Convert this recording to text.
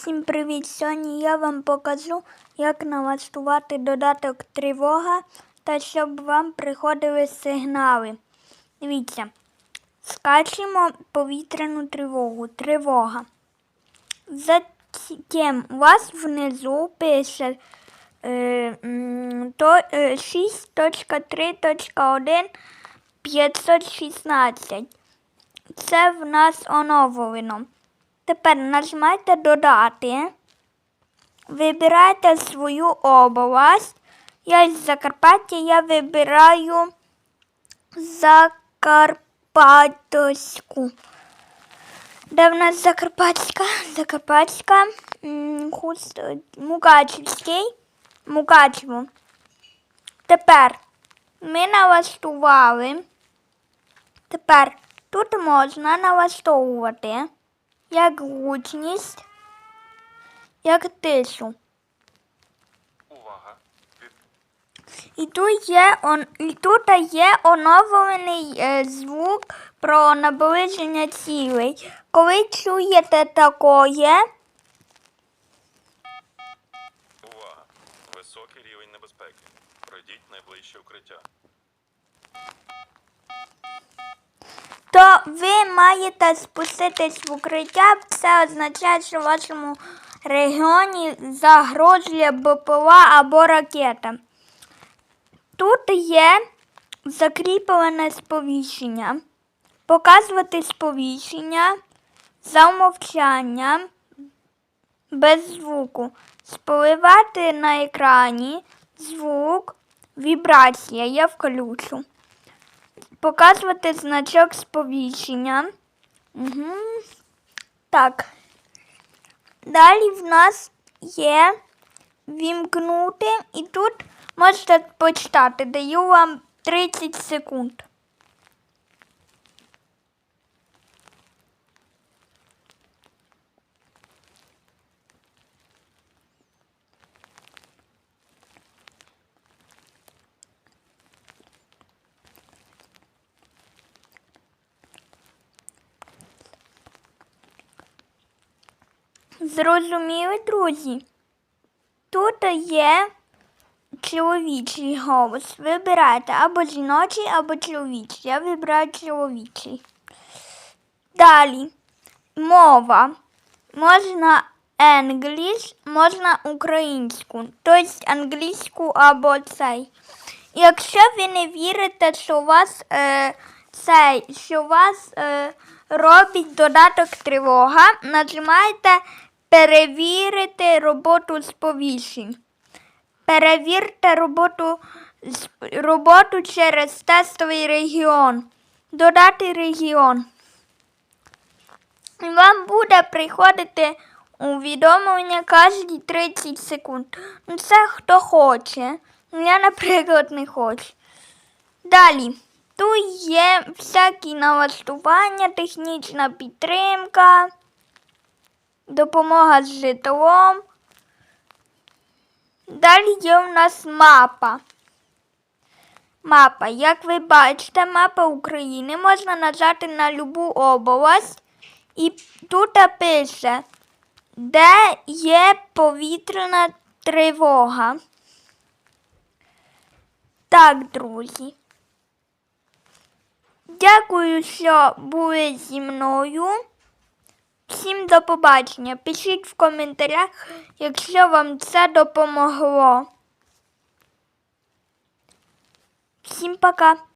Всім привіт! Сьогодні я вам покажу, як налаштувати додаток тривога та щоб вам приходили сигнали. Дивіться, скачемо повітряну тривогу. Тривога. Затем у вас внизу пише е, м, е, 6.3.1 516. Це в нас оновлено. Тепер нажимайте додати. Вибирайте свою область. Я із Закарпаття, я вибираю Закарпатську. Де в нас Закарпатська? Закарпатська. Хуст... Мукачівський. Мукачево. Тепер ми налаштували. Тепер тут можна налаштовувати як гучність, як тишу. Увага! І тут є, он, і тут є оновлений е, звук про наближення цілей. Коли чуєте такое, Увага! Високий рівень небезпеки. Пройдіть найближче укриття. Ви маєте спуститись в укриття. Це означає, що в вашому регіоні загрожує БПЛА або ракета. Тут є закріплене сповіщення. Показувати сповіщення за умовчанням без звуку. Спливати на екрані звук, вібрація. Я включу показувати значок сповіщення. Угу. Так. Далі в нас є вімкнути, і тут можете почитати. Даю вам 30 секунд. Зрозуміли, друзі? Тут є чоловічий голос. Вибирайте або жіночий, або чоловічий. Я вибираю чоловічий. Далі мова. Можна English, можна українську, тобто англійську або цей. Якщо ви не вірите, що у вас е, цей, що у вас е, робить додаток тривога, нажимаєте перевірити роботу сповіщень. Перевірте роботу, роботу через тестовий регіон. Додати регіон. Вам буде приходити увідомлення кожні 30 секунд. Це хто хоче. Я, наприклад, не хочу. Далі. Тут є всякі налаштування, технічна підтримка, допомога з житлом. Далі є у нас мапа. Мапа. Як ви бачите, мапа України можна нажати на любу область. І тут пише, де є повітряна тривога. Так, друзі. Дякую, що були зі мною. Всім до побачення. Пишіть в коментарях, якщо вам це допомогло. Всім пока.